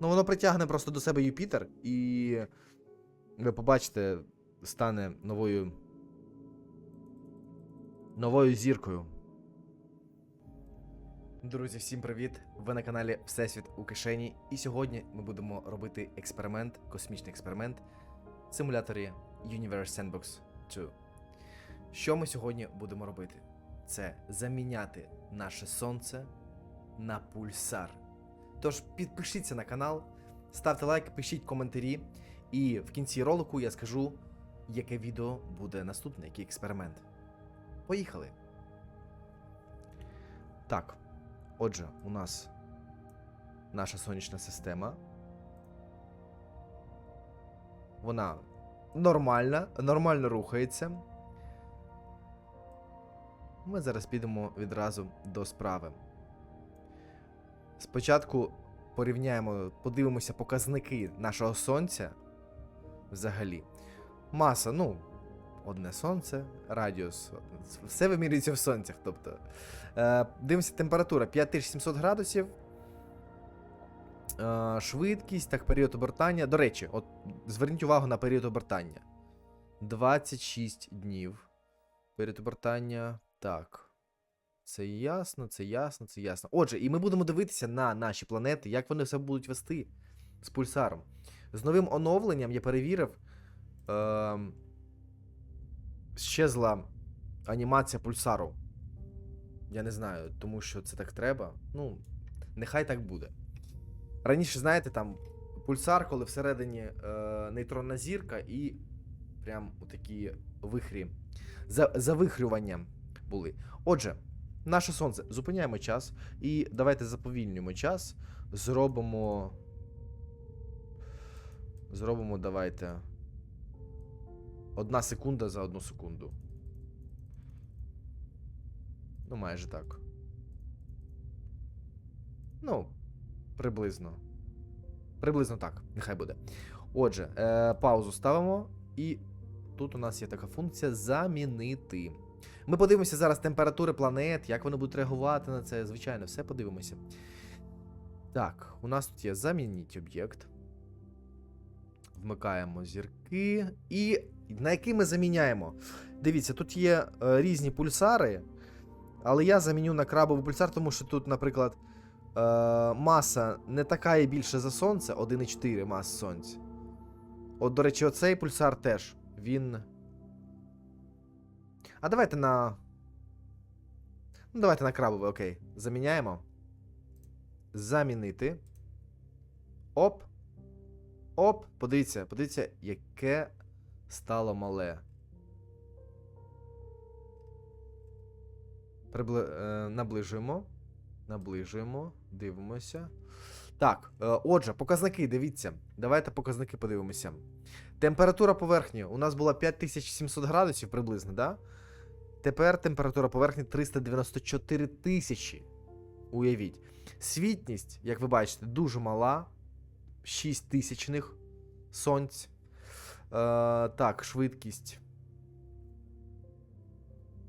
Ну, воно притягне просто до себе Юпітер, і ви побачите, стане новою. Новою зіркою. Друзі, всім привіт! Ви на каналі Всесвіт у кишені. І сьогодні ми будемо робити експеримент, космічний експеримент в симуляторі Universe Sandbox 2. Що ми сьогодні будемо робити? Це заміняти наше сонце на пульсар. Тож підпишіться на канал, ставте лайк, пишіть коментарі, і в кінці ролику я скажу, яке відео буде наступне, який експеримент. Поїхали! Так, отже, у нас наша сонячна система. Вона нормальна, нормально рухається. Ми зараз підемо відразу до справи. Спочатку порівняємо, подивимося показники нашого сонця. Взагалі. Маса, ну, одне сонце, радіус. Все вимірюється в сонцях. Тобто. Е, дивимося, температура 5700 градусів. Е, швидкість, так, період обертання. До речі, от зверніть увагу на період обертання. 26 днів. Період обертання. Так. Це ясно, це ясно, це ясно. Отже, і ми будемо дивитися на наші планети, як вони себе будуть вести з пульсаром. З новим оновленням я перевірив. Е, щезла анімація пульсару. Я не знаю, тому що це так треба. Ну, нехай так буде. Раніше, знаєте, там пульсар, коли всередині е, нейтронна зірка і прям такі вихрі. За, завихрювання були. Отже, наше сонце. Зупиняємо час. І давайте заповільнюємо час. Зробимо. Зробимо, давайте. Одна секунда за одну секунду. Ну, майже так. Ну, приблизно. Приблизно так, нехай буде. Отже, е, паузу ставимо, і тут у нас є така функція замінити. Ми подивимося зараз температури планет, як вони будуть реагувати на це. Звичайно, все подивимося. Так, у нас тут є замініть об'єкт. Вмикаємо зірки. І на який ми заміняємо? Дивіться, тут є е, різні пульсари. Але я заміню на крабовий пульсар, тому що тут, наприклад, е, маса не така і більше за сонце, 1,4 маса сонця. От, до речі, оцей пульсар теж. Він. А давайте на. Ну, давайте на крабовий, окей. Заміняємо. Замінити. Оп. Оп. Подивіться, подивіться, яке стало мале. Прибли... Е, наближуємо. Наближуємо. Дивимося. Так, е, отже, показники, дивіться. Давайте показники подивимося. Температура поверхні у нас була 5700 градусів приблизно, да? Тепер температура поверхні 394 тисячі. Уявіть. Світність, як ви бачите, дуже мала. 6 тисячних сонць. Е, так, швидкість.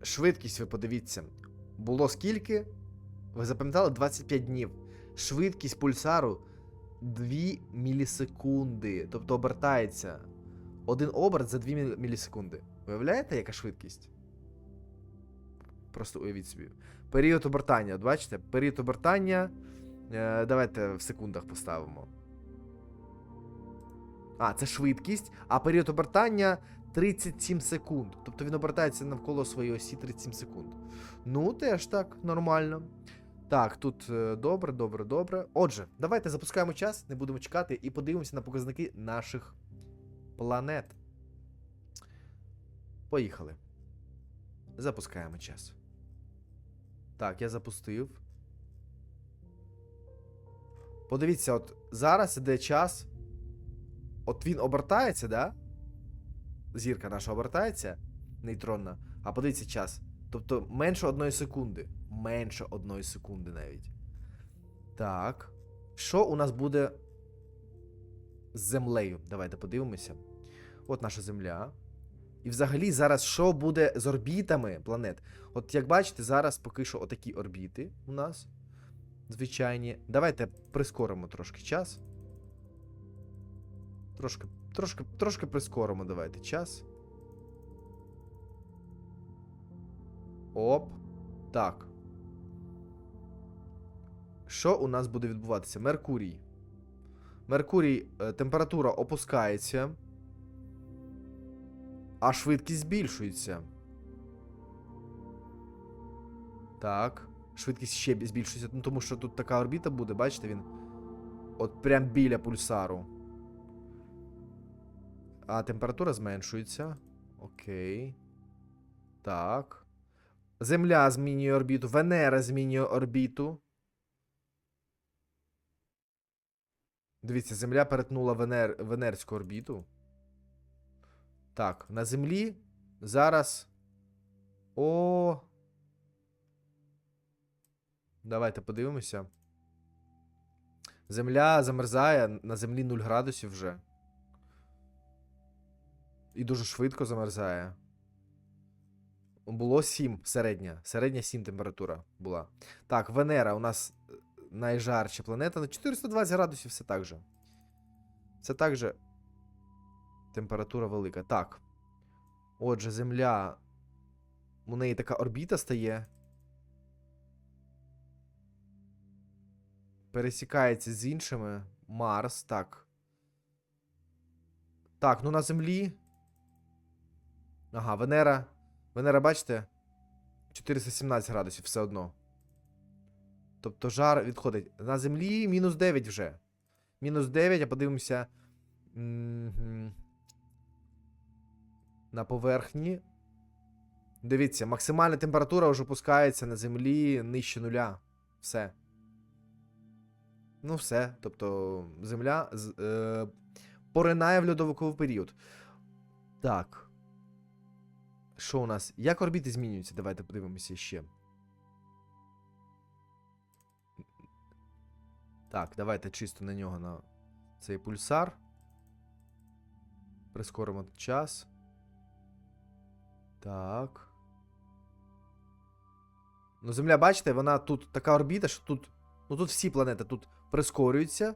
Швидкість, ви подивіться. Було скільки? Ви запам'ятали 25 днів. Швидкість пульсару 2 мілісекунди. Тобто обертається один оберт за 2 мілісекунди. Уявляєте, яка швидкість? Просто уявіть собі. Період обертання. От бачите? Період обертання. Е, давайте в секундах поставимо. А, це швидкість. А період обертання 37 секунд. Тобто він обертається навколо своєї осі 37 секунд. Ну, теж так, нормально. Так, тут е, добре, добре, добре. Отже, давайте запускаємо час, не будемо чекати, і подивимося на показники наших планет. Поїхали. Запускаємо час. Так, я запустив. Подивіться, от зараз іде час. От він обертається, да? Зірка наша обертається нейтронна. А подивіться час. Тобто менше одної секунди. Менше одної секунди навіть. Так. Що у нас буде з землею? Давайте подивимося. От наша земля. І взагалі зараз що буде з орбітами планет? От як бачите, зараз поки що отакі орбіти у нас. Звичайні. Давайте прискоримо трошки час. Трошки, трошки, трошки прискоримо, давайте час. Оп. Так. Що у нас буде відбуватися? Меркурій. Меркурій, е, температура опускається. А швидкість збільшується. Так. Швидкість ще збільшується. Ну, тому що тут така орбіта буде, бачите, він. От прям біля пульсару. А температура зменшується. Окей. Так. Земля змінює орбіту. Венера змінює орбіту. Дивіться, Земля перетнула Венер... Венерську орбіту. Так, на Землі зараз. О. Давайте подивимося. Земля замерзає, на Землі 0 градусів вже. І дуже швидко замерзає. Було 7 середня. Середня 7 температура була. Так, Венера у нас е, найжарча планета. На 420 градусів все так же. Це так же. Температура велика. Так. Отже, Земля. У неї така орбіта стає. Пересікається з іншими. Марс, так. Так, ну на Землі. Ага, Венера. Венера, бачите? 417 градусів все одно. Тобто жар відходить. На землі мінус 9 вже. Мінус 9, а подивимося. На поверхні. Дивіться, максимальна температура вже опускається на землі нижче нуля. Все. Ну, все. Тобто, земля е, поринає в льодовиковий період. Так. Що у нас? Як орбіти змінюються? Давайте подивимося ще. Так, давайте чисто на нього на цей пульсар. Прискоримо час. Так. Ну, Земля, бачите, вона тут така орбіта, що тут. Ну тут всі планети тут прискорюються.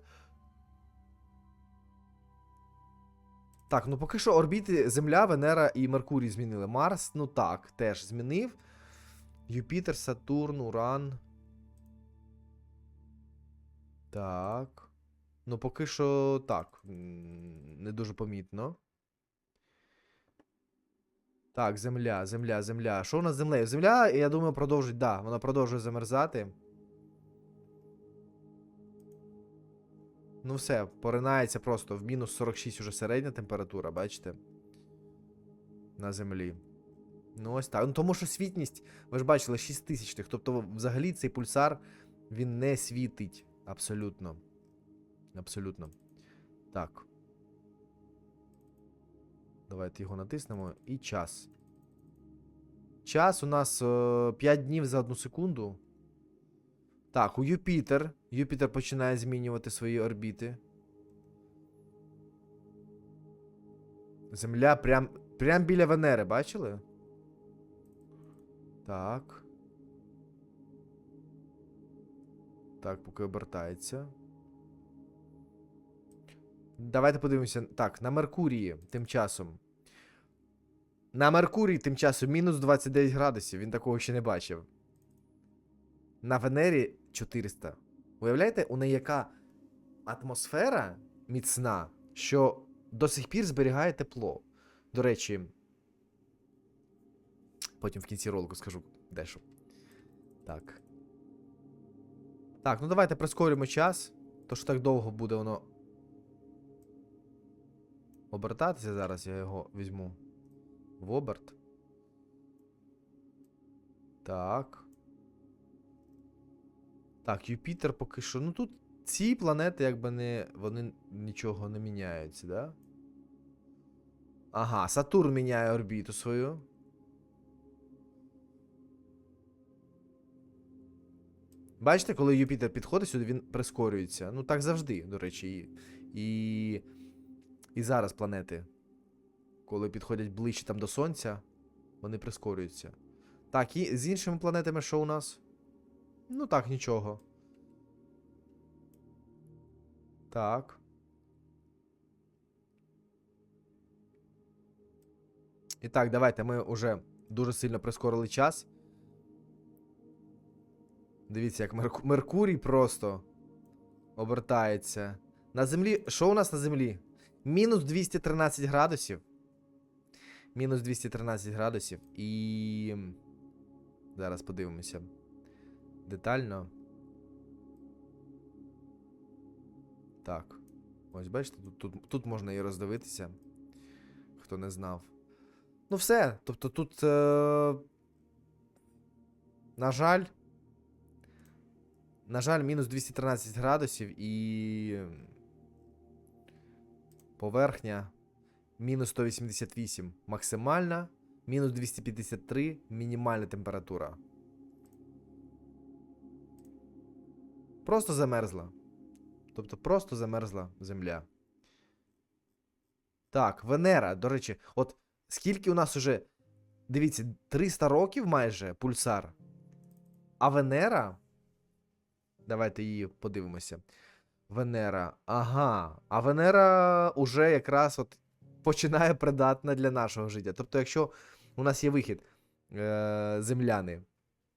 Так, ну поки що орбіти Земля, Венера і Меркурій змінили. Марс, ну так, теж змінив. Юпітер, Сатурн, Уран. Так. Ну, поки що так. Не дуже помітно. Так, Земля, Земля, Земля. Що у нас з землею? Земля, я думаю, продовжить. Да, вона продовжує замерзати. Ну все, поринається просто в мінус 46 уже середня температура, бачите? На землі. Ну, ось так. Ну, тому що світність, ви ж бачили, 6 тисячних. Тобто, взагалі, цей пульсар він не світить. Абсолютно. Абсолютно. Так. Давайте його натиснемо. І час. Час у нас е, 5 днів за одну секунду. Так, у Юпітер. Юпітер починає змінювати свої орбіти. Земля прям, прям біля Венери, бачили? Так. Так, поки обертається. Давайте подивимося. Так, на Меркурії тим часом. На Меркурії тим часом мінус 29 градусів. Він такого ще не бачив. На Венері 400. Уявляєте, у неї яка атмосфера міцна, що до сих пір зберігає тепло. До речі, потім в кінці ролику скажу дещо. Так. Так, ну давайте прискоримо час. То що так довго буде воно. Обертатися зараз я його візьму в оберт. Так. Так, Юпітер поки що. Ну тут ці планети, якби не. Вони нічого не міняються, да? Ага, Сатурн міняє орбіту свою. Бачите, коли Юпітер підходить сюди, він прискорюється. Ну, так завжди, до речі. І, і зараз планети, коли підходять ближче там до Сонця, вони прискорюються. Так, і з іншими планетами що у нас? Ну так, нічого. Так. І так, давайте ми вже дуже сильно прискорили час. Дивіться, як Мерк... Меркурій просто обертається. На землі. Що у нас на землі? Мінус 213 градусів. Мінус 213 градусів. І. Зараз подивимося. Детально. Так. Ось бачите, тут, тут, тут можна і роздивитися. Хто не знав. Ну, все. Тобто тут. Е... На жаль. На жаль, мінус 213 градусів і. Поверхня. Мінус 188 максимальна. Мінус 253 мінімальна температура. Просто замерзла. Тобто просто замерзла земля. Так, Венера, до речі, от скільки у нас уже. Дивіться, 300 років майже пульсар. А Венера. Давайте її подивимося. Венера. Ага. А Венера уже якраз от починає придатна для нашого життя. Тобто, якщо у нас є вихід е- земляни,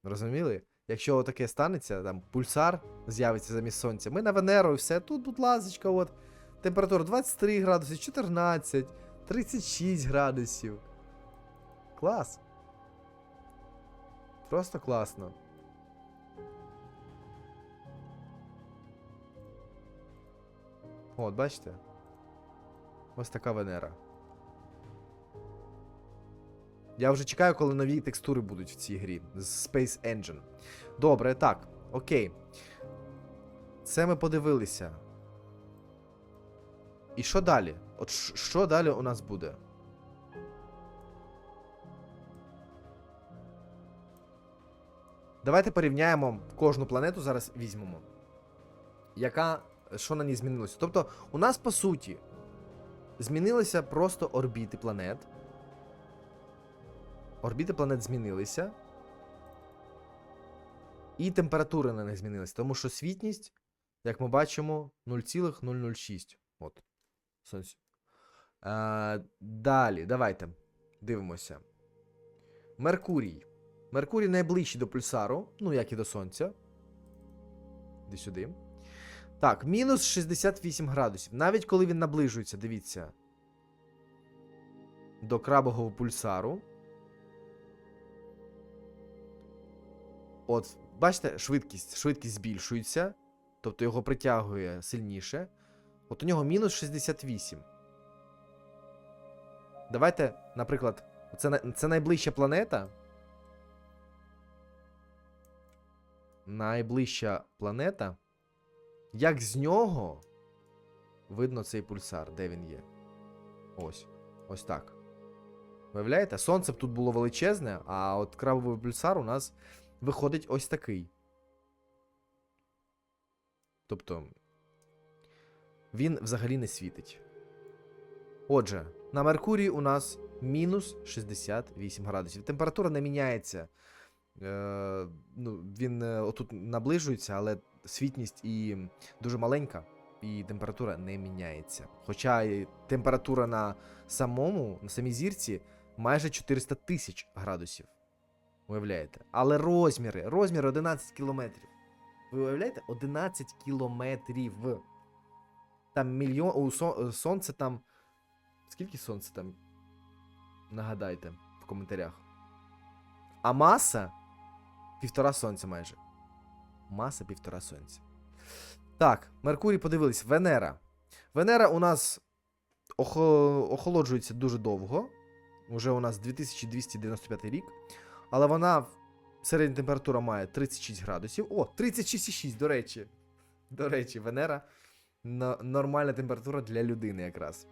розуміли? Якщо таке станеться, там пульсар з'явиться замість сонця, ми на Венеру і все. Тут, будь ласка, от температура 23 градуси, 14, 36 градусів. Клас. Просто класно. От, бачите? Ось така Венера. Я вже чекаю, коли нові текстури будуть в цій грі з Space Engine. Добре, так, окей. Це ми подивилися. І що далі? От що далі у нас буде? Давайте порівняємо кожну планету зараз візьмемо. Яка. Що на ній змінилося? Тобто, у нас по суті змінилися просто орбіти планет. Орбіти планет змінилися. І температури на них змінилися. Тому що світність, як ми бачимо, 0,006. От. Сонце. А, далі, давайте. Дивимося. Меркурій. Меркурій найближчий до пульсару, ну, як і до Сонця. Іди сюди. Так, мінус 68 градусів. Навіть коли він наближується, дивіться. До крабового пульсару. От, бачите, швидкість. Швидкість збільшується. Тобто його притягує сильніше. От у нього мінус 68. Давайте, наприклад, це, це найближча планета. Найближча планета. Як з нього видно цей пульсар, де він є? Ось. Ось так. Виявляєте? Сонце б тут було величезне, а от крабовий пульсар у нас виходить ось такий. Тобто. Він взагалі не світить. Отже, на Меркурії у нас мінус 68 градусів. Температура не міняється. Е, ну, він е, отут наближується, але світність і дуже маленька, і температура не міняється. Хоча температура на самому, на самій зірці майже 400 тисяч градусів. Уявляєте? Але розміри, розміри 11 кілометрів. Ви уявляєте? 11 кілометрів. Там мільйон. У сон- сонце там. Скільки сонце там? Нагадайте в коментарях. А маса півтора сонця майже. Маса півтора сонця. Так, Меркурій подивились. Венера. Венера у нас охолоджується дуже довго. Уже у нас 2295 рік. Але вона середня температура має 36 градусів. О, 36,6, до речі. До речі, Венера нормальна температура для людини якраз.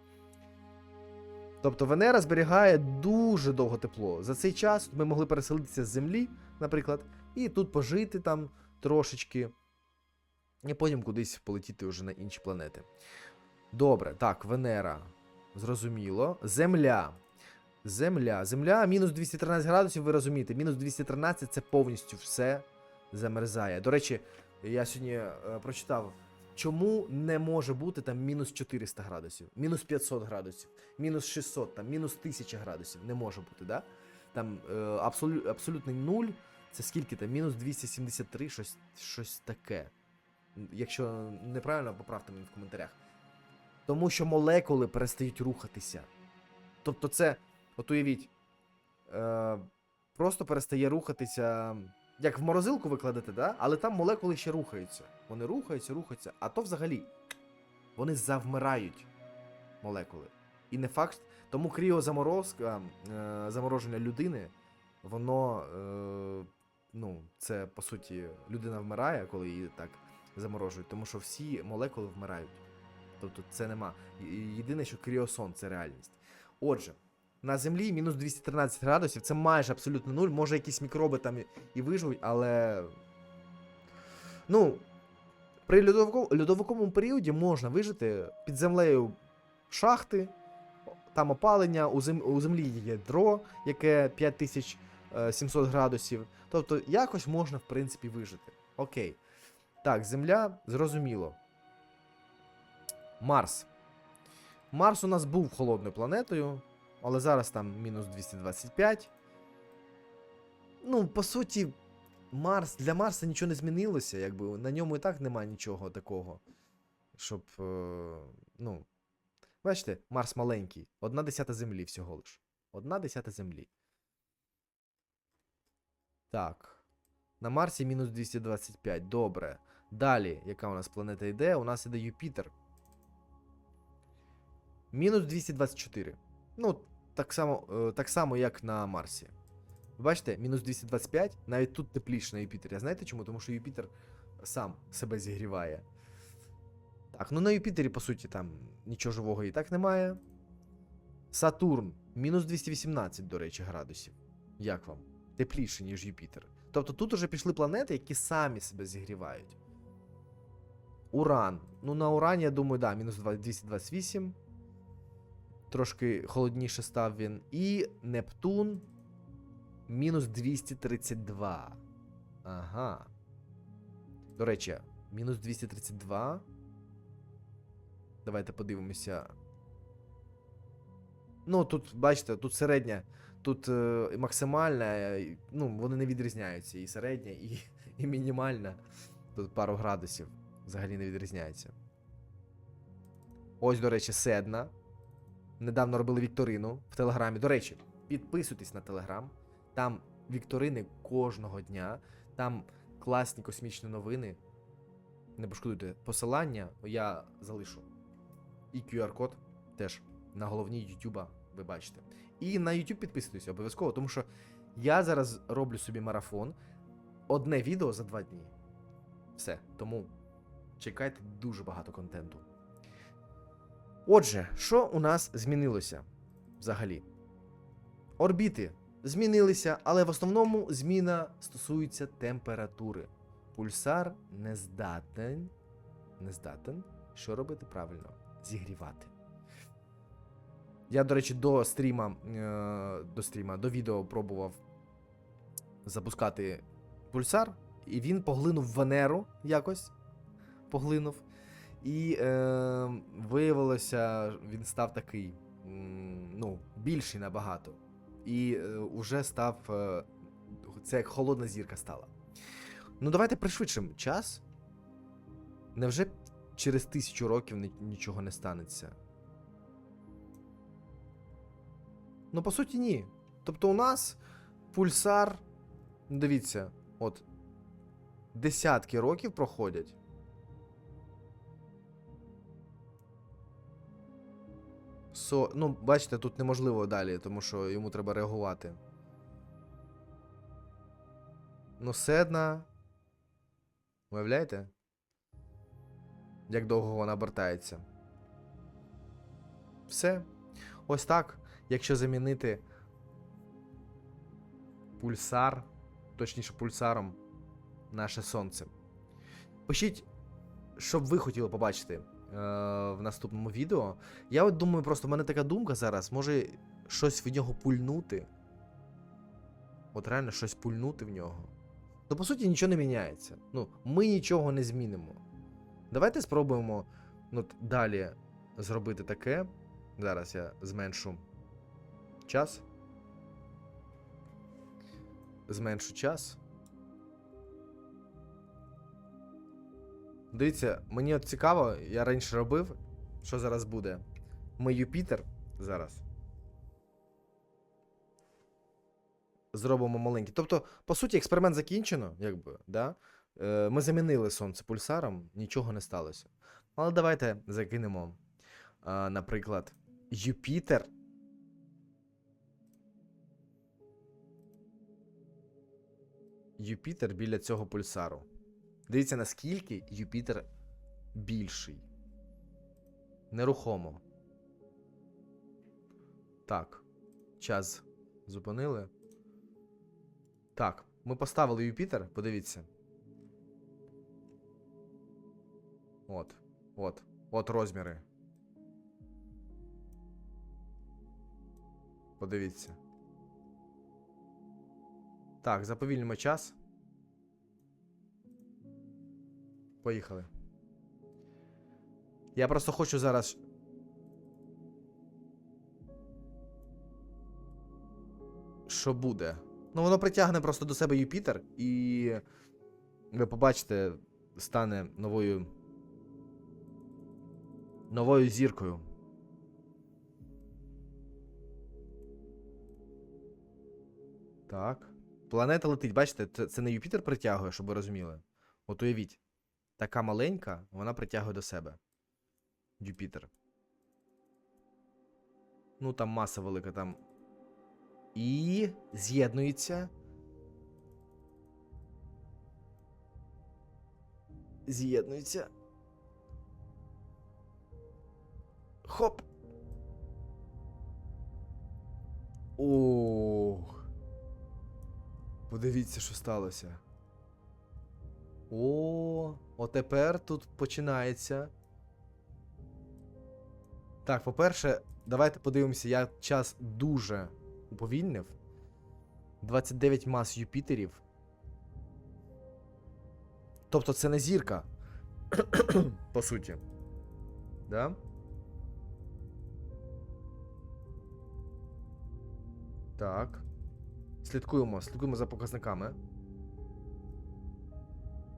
Тобто Венера зберігає дуже довго тепло. За цей час ми могли переселитися з Землі, наприклад, і тут пожити там трошечки, і потім кудись полетіти вже на інші планети. Добре, так, Венера. Зрозуміло. Земля. Земля. Земля мінус 213 градусів, ви розумієте. Мінус 213 це повністю все замерзає. До речі, я сьогодні е, прочитав, чому не може бути там мінус 400 градусів, мінус 500 градусів, мінус 600, там, мінус 1000 градусів? Не може бути, да? Там е, абсолю, абсолютний нуль, це скільки там? Мінус 273, щось, щось таке. Якщо неправильно, поправте мені в коментарях. Тому що молекули перестають рухатися. Тобто, це, от уявіть, е, просто перестає рухатися. Як в морозилку ви кладете, да? але там молекули ще рухаються. Вони рухаються, рухаються, а то взагалі вони завмирають молекули. І не факт, тому кріозаморозка, е, замороження людини, воно, е, ну, це по суті, людина вмирає, коли її так заморожують, тому що всі молекули вмирають. Тобто це нема. Єдине, що кріосон це реальність. Отже, на землі мінус 213 градусів, це майже абсолютно нуль. Може, якісь мікроби там і- виживуть, але. Ну, при льодовиковому періоді можна вижити під землею шахти, там опалення, у, землі є ядро, яке 5700 градусів. Тобто якось можна, в принципі, вижити. Окей. Так, Земля, зрозуміло. Марс. Марс у нас був холодною планетою, але зараз там мінус 225. Ну, по суті, Марс для Марса нічого не змінилося, якби на ньому і так немає нічого такого. Щоб. Е, ну. Бачите, Марс маленький. Одна десята землі всього лиш. Одна десята землі. Так. На Марсі мінус 225. Добре. Далі, яка у нас планета йде? У нас іде Юпітер. Мінус 224. Ну, так само, е, так само, як на Марсі. Бачите, мінус 225, навіть тут тепліше на Юпітері. А знаєте чому? Тому що Юпітер сам себе зігріває. Так, ну на Юпітері, по суті, там нічого живого і так немає. Сатурн, мінус 218, до речі, градусів. Як вам? Тепліше, ніж Юпітер. Тобто тут уже пішли планети, які самі себе зігрівають. Уран. Ну, на Урані, я думаю, да, мінус 228. Трошки холодніше став він. І Нептун. Мінус 232. Ага. До речі, мінус 232. Давайте подивимося. Ну, тут, бачите, тут середня, тут е, максимальна, е, ну, вони не відрізняються. І середня, і, і мінімальна. Тут пару градусів взагалі не відрізняється. Ось, до речі, Седна. Недавно робили вікторину в Телеграмі. До речі, підписуйтесь на Телеграм. Там вікторини кожного дня. Там класні космічні новини. Не пошкодуйте посилання, я залишу. І QR-код теж на головній Ютуба ви бачите. І на YouTube підписуйтесь обов'язково, тому що я зараз роблю собі марафон. Одне відео за два дні. Все. Тому чекайте дуже багато контенту. Отже, що у нас змінилося взагалі? Орбіти змінилися, але в основному зміна стосується температури. Pulsar не здатен, не здатен, що робити правильно? Зігрівати. Я, до речі, до стріма, е, до стріма, до відео пробував запускати пульсар, і він поглинув Венеру якось. Поглинув. І е, виявилося, він став такий, ну, більший набагато. І е, уже став. Е, це як холодна зірка стала. Ну, давайте пришвидшимо час. Невже через тисячу років нічого не станеться? Ну, по суті, ні. Тобто у нас пульсар. Дивіться, от. Десятки років проходять. Со... Ну, бачите, тут неможливо далі, тому що йому треба реагувати. Ну, седна. Уявляєте? Як довго вона обертається. Все. Ось так. Якщо замінити пульсар, точніше пульсаром, наше сонце. Пишіть, що б ви хотіли побачити е, в наступному відео. Я от думаю, просто в мене така думка зараз, може щось в нього пульнути. От реально щось пульнути в нього. Ну, по суті, нічого не міняється. Ну, ми нічого не змінимо. Давайте спробуємо ну, далі зробити таке. Зараз я зменшу час. Зменшу час. Дивіться, мені от цікаво, я раніше робив, що зараз буде. Ми Юпітер зараз. Зробимо маленький. Тобто, по суті, експеримент закінчено, якби, да? Е, Ми замінили сонце пульсаром, нічого не сталося. Але давайте закинемо, а, наприклад, Юпітер. Юпітер біля цього пульсару. Дивіться, наскільки Юпітер більший. Нерухомо. Так. Час зупинили. Так, ми поставили Юпітер, подивіться. От, от, от розміри. Подивіться. Так, заповільнимо час. Поїхали. Я просто хочу зараз. Що буде? Ну, воно притягне просто до себе Юпітер, і ви побачите, стане новою. Новою зіркою. Так. Планета летить, бачите, це, не Юпітер притягує, щоб ви розуміли. От уявіть, така маленька, вона притягує до себе. Юпітер. Ну, там маса велика, там. І з'єднується. З'єднується. Хоп. Ох. Подивіться, що сталося. О, отепер тут починається. Так, по-перше, давайте подивимося, я час дуже уповільнив. 29 мас Юпітерів. Тобто це не зірка. По суті. Да? Так. Слідкуємо, слідкуємо за показниками.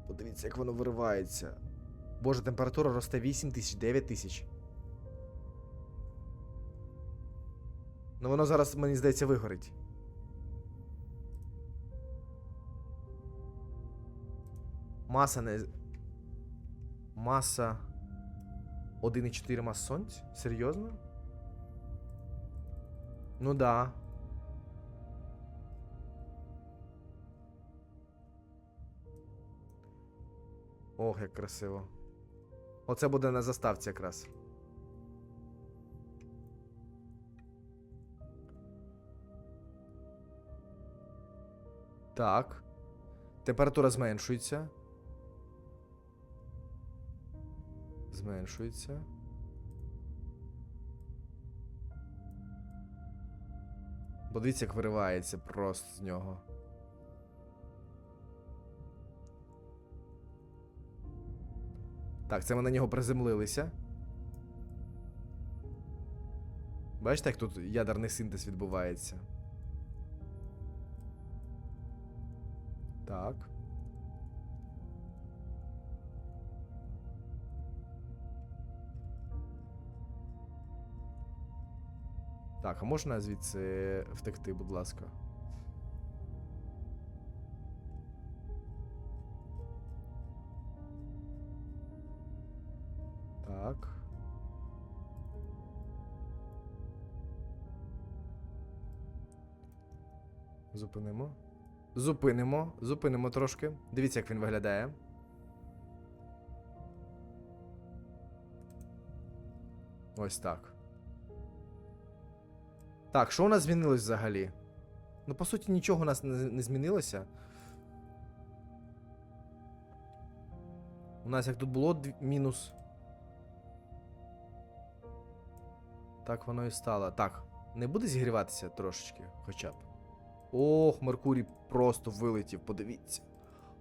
Подивіться, як воно виривається. Боже, температура росте 8 тисяч, 9 тисяч. Ну воно зараз, мені здається, вигорить. Маса не. Маса 1,4 мас сонць? Серйозно? Ну да. Ох, як красиво. Оце буде на заставці якраз. Так. Температура зменшується. Зменшується. Подивіться, як виривається просто з нього. Так, це ми на нього приземлилися. Бачите, як тут ядерний синтез відбувається? Так. Так, а можна звідси втекти, будь ласка? Зупинимо. Зупинимо, зупинимо трошки. Дивіться, як він виглядає. Ось так. Так, що у нас змінилось взагалі? Ну, по суті, нічого у нас не, змінилося. У нас як тут було мінус. Так воно і стало. Так, не буде зігріватися трошечки, хоча б. Ох, Меркурій просто вилетів, подивіться.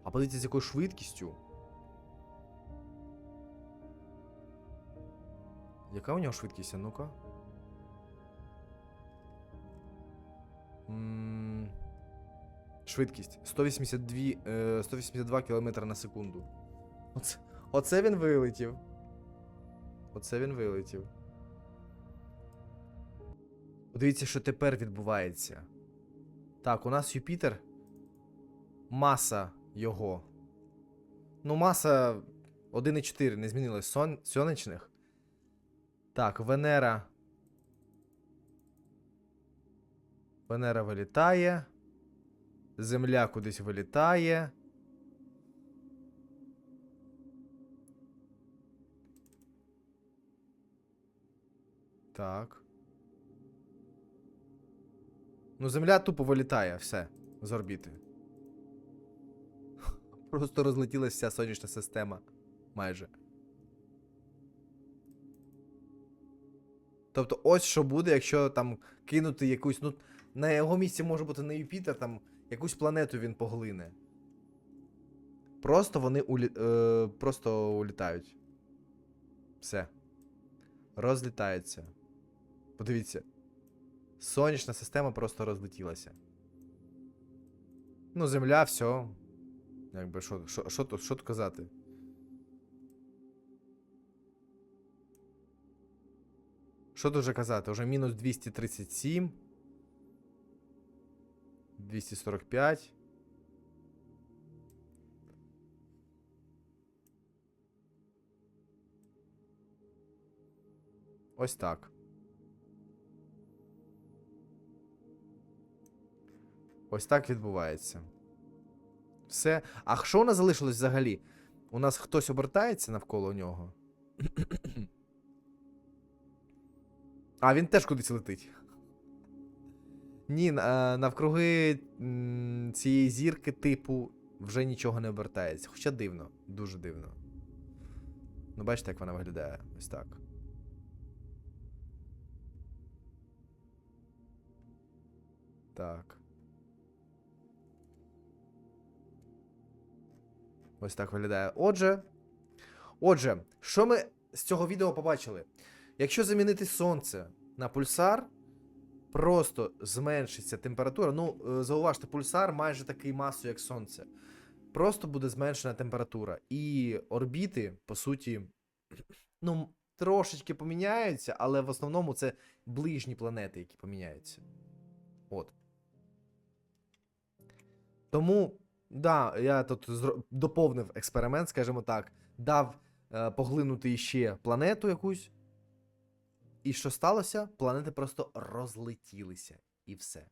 А подивіться, з якою швидкістю. Яка у нього швидкість? А ну-ка. Швидкість 182, е, 182 км на секунду. Оце, оце він вилетів. Оце він вилетів. Подивіться, що тепер відбувається. Так, у нас Юпітер. Маса його. Ну, маса 1,4 не змінилась сон... сонячних. Так, Венера. Венера вилітає. Земля кудись вилітає. Так. Ну, земля тупо вилітає, все, з орбіти. Просто розлетілася вся сонячна система. Майже. Тобто, ось що буде, якщо там кинути якусь. Ну, на його місці може бути не Юпітер, там якусь планету він поглине. Просто вони улі... е, просто улітають. Все. Розлітаються. Подивіться. Сонячна система просто розлетілася. Ну, Земля, все. Якби що, що, що, тут, що тут казати? Що тут вже казати? Уже мінус 237. 245. Ось так. Ось так відбувається. Все. А що у нас залишилось взагалі? У нас хтось обертається навколо нього. А, він теж кудись летить. Ні, навкруги цієї зірки, типу, вже нічого не обертається. Хоча дивно, дуже дивно. Ну, бачите, як вона виглядає. Ось так. Так. Ось так виглядає. Отже. Отже, що ми з цього відео побачили? Якщо замінити сонце на пульсар, просто зменшиться температура. Ну, е, зауважте, пульсар майже такий масу, як сонце. Просто буде зменшена температура. І орбіти, по суті, ну, трошечки поміняються, але в основному це ближні планети, які поміняються. От. Тому, да, я тут доповнив експеримент, скажімо так, дав е, поглинути іще планету якусь. І що сталося? Планети просто розлетілися. І все.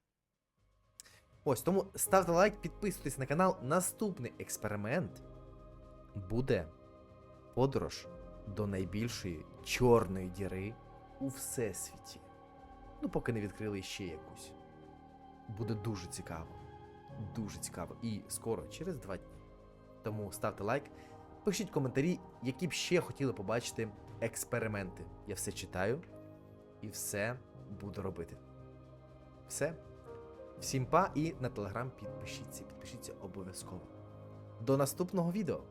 Ось тому ставте лайк, підписуйтесь на канал. Наступний експеримент буде подорож до найбільшої чорної діри у всесвіті. Ну, поки не відкрили ще якусь. Буде дуже цікаво. Дуже цікаво. І скоро, через два дні. Тому ставте лайк, пишіть коментарі, які б ще хотіли побачити експерименти. Я все читаю і все буду робити. Все. Всім па і на телеграм підпишіться. Підпишіться обов'язково. До наступного відео!